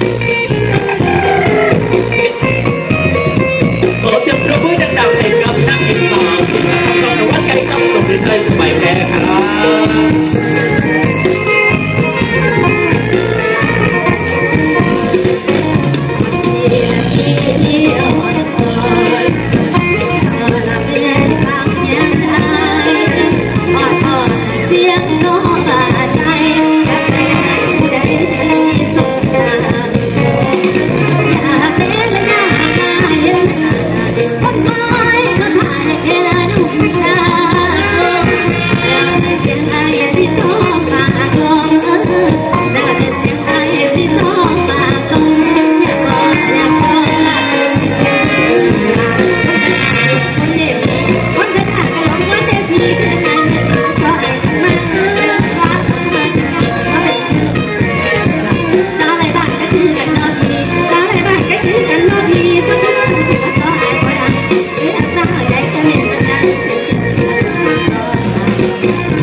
ข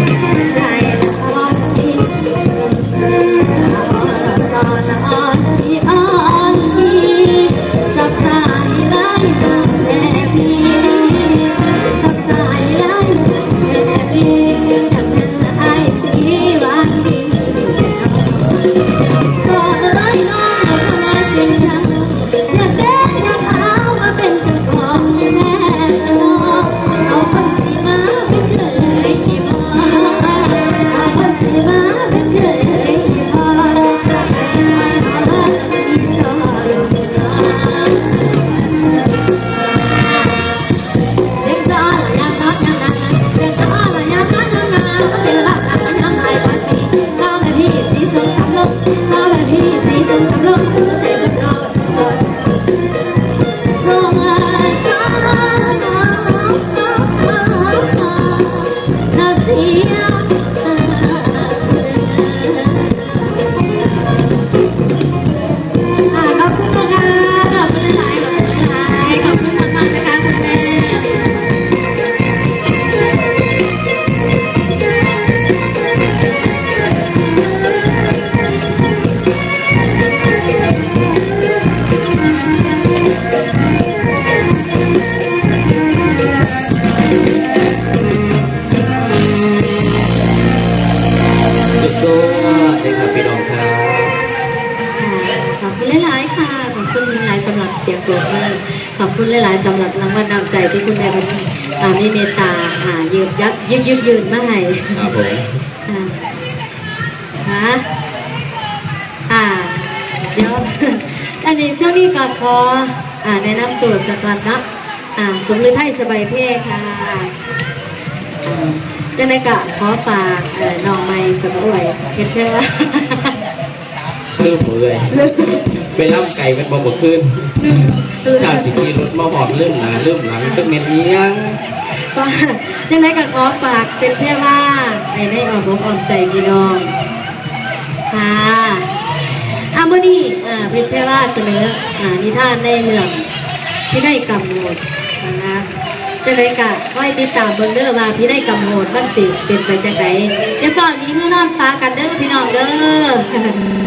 Thank you. สู้ๆนะครับพี่น้องครับขอบคุณหลาย ๆ ค่ะ ขอบคุณหลายๆสำหรับเสียงปรบมือขอบคุณหลาย ๆสำหรับรางวัลนำใจที่คุณแม่วันนี้อ่ามีเมตตาหายืมยักยืมยืมยืนมาให้ครับผมค่ะอ่า เดี๋ยวอันนี้ช่วงนี้ก็ขออ่าแนะนำตัวสักครั้งเนาะอ่าสมฤทัยสบายเพศค่ะ จังไดกะขอฝากเอ่อน้องไม้สมอวยเห็นแค่ว่าลืมมือเลยไปล่ำไก่เป็นบ่บ่ขึ้นข้าวสิกีรถมาหอดเรื่องหนาเรื่องหลังตึกเม็ดเนี้ยงก็จังไดกะขอฝากเป็นแค่ว่าให้ได้ออกอกออกใจพี่น้องค่ะอามื่อนี้อ่าเป็นแค่ว่าเสนออ่านิทานในเรื่องที่ได้กำหนดนะคะ จะไปกะคอยติดตามเบิ้งเด้อว่าพี่ได้กำหนดมันสิเป็นไปจังไดจะสอนนี้เมื่อนอนฟ้ากันเด้อพี่น้องเด้อ